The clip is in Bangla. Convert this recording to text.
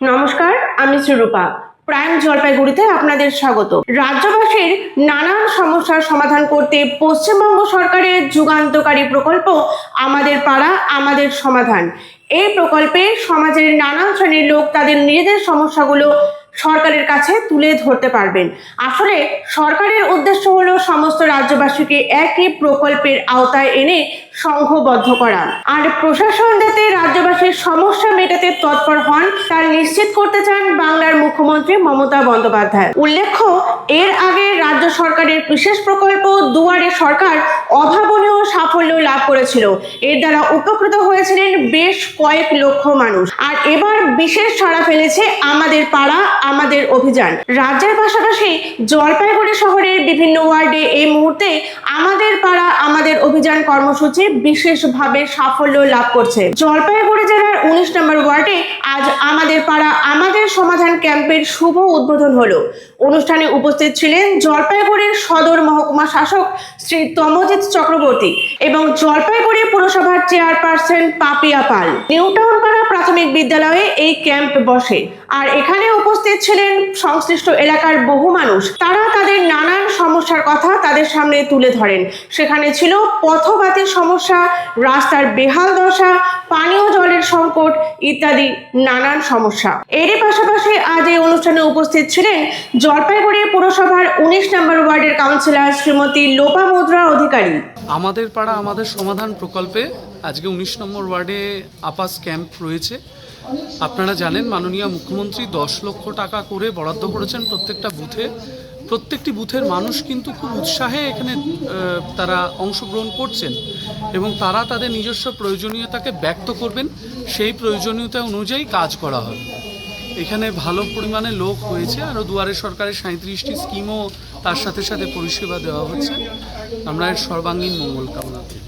নমস্কার, আমি শ্রীরূপা। প্রাইম জলপাইগুড়িতে আপনাদের স্বাগত। রাজ্যবাসীর নানান সমস্যার সমাধান করতে পশ্চিমবঙ্গ সরকারের যুগান্তকারী প্রকল্প আমাদের পাড়া, আমাদের সমাধান। এই প্রকল্পে সমাজের নানান শ্রেণির লোক তাদের নিজেদের সমস্যাগুলো সরকারের কাছে তুলে ধরতে পারবেন। আসলে সরকারের উদ্দেশ্য হলো সমস্ত রাজ্যবাসীকে একই প্রকল্পের আওতায় এনে সংঘবদ্ধ করা। আর প্রশাসন যাতে রাজ্যবাসীর সমস্যা মেটাতে তৎপর হন, তা নিশ্চিত করতে চান বাংলার মুখ্যমন্ত্রী মমতা বন্দ্যোপাধ্যায়। উল্লেখ্য, এর আগে রাজ্য সরকারের বিশেষ প্রকল্প দুয়ারে সরকার অভাবনীয় সাফল্য লাভ করেছিল। এর দ্বারা উপকৃত হয়েছিলেন বেশ কয়েক লক্ষ মানুষ। আর এবার বিশেষ সাড়া ফেলেছে আমাদের পাড়া, আমাদের অভিযান। রাজ্যের পাশাপাশি জলপাইগুড়ি শহরের বিভিন্ন ওয়ার্ডে এই মুহূর্তে আমাদের পাড়া, আমাদের অভিযান কর্মসূচি বিশেষভাবে সাফল্য লাভ করছে। জলপাইগুড়ি জেলার উনিশ নম্বর ওয়ার্ডে আজ আমাদের পাড়া আমাদের সমাধান ক্যাম্পের শুভ উদ্বোধন হলো। অনুষ্ঠানে উপস্থিত ছিলেন জলপাইগুড়ির সদর মহকুমা শাসক শ্রী তমজিৎ চক্রবর্তী এবং জলপাইগুড়ি পুরসভার চেয়ারপারসন পাপিয়া পাল। নিউটাউন পাড়া প্রাথমিক বিদ্যালয়ে এই ক্যাম্প বসে। আর এখানে উপস্থিত ছিলেন সংশ্লিষ্ট এলাকার বহু মানুষ। তারা তাদের নানান সমস্যার কথা তাদের সামনে তুলে ধরেন। সেখানে ছিল পথবাতির সমস্যা, রাস্তার বেহাল দশা, পানীয় জলের সংকট ইত্যাদি নানান সমস্যা। এরই পাশাপাশি আজ এই অনুষ্ঠানে উপস্থিত ছিলেন জলপাইগুড়ি পুরসভার উনিশ নম্বর ওয়ার্ডের কাউন্সিলর শ্রীমতী লোপা মুদ্রা অধিকারী। আমাদের পাড়া আমাদের সমাধান প্রকল্পে আজকে উনিশ নম্বর ওয়ার্ডে আপাস ক্যাম্প রয়েছে। আপনারা জানেন মাননীয় মুখ্যমন্ত্রী দশ লক্ষ টাকা করে বরাদ্দ করেছেন প্রত্যেকটা বুথে। প্রত্যেকটি বুথের মানুষ কিন্তু খুব উৎসাহে এখানে তারা অংশগ্রহণ করছেন এবং তারা তাদের নিজস্ব প্রয়োজনীয়তাকে ব্যক্ত করবেন। সেই প্রয়োজনীয়তা অনুযায়ী কাজ করা হবে এখানে ভালো পরিমাণে লোক হয়েছে। আরও দুয়ারে সরকারের সাঁত্রিশটি স্কিমও তার সাথে সাথে পরিষেবা দেওয়া হচ্ছে। আমরা এর সর্বাঙ্গীন মঙ্গল কামনা করি।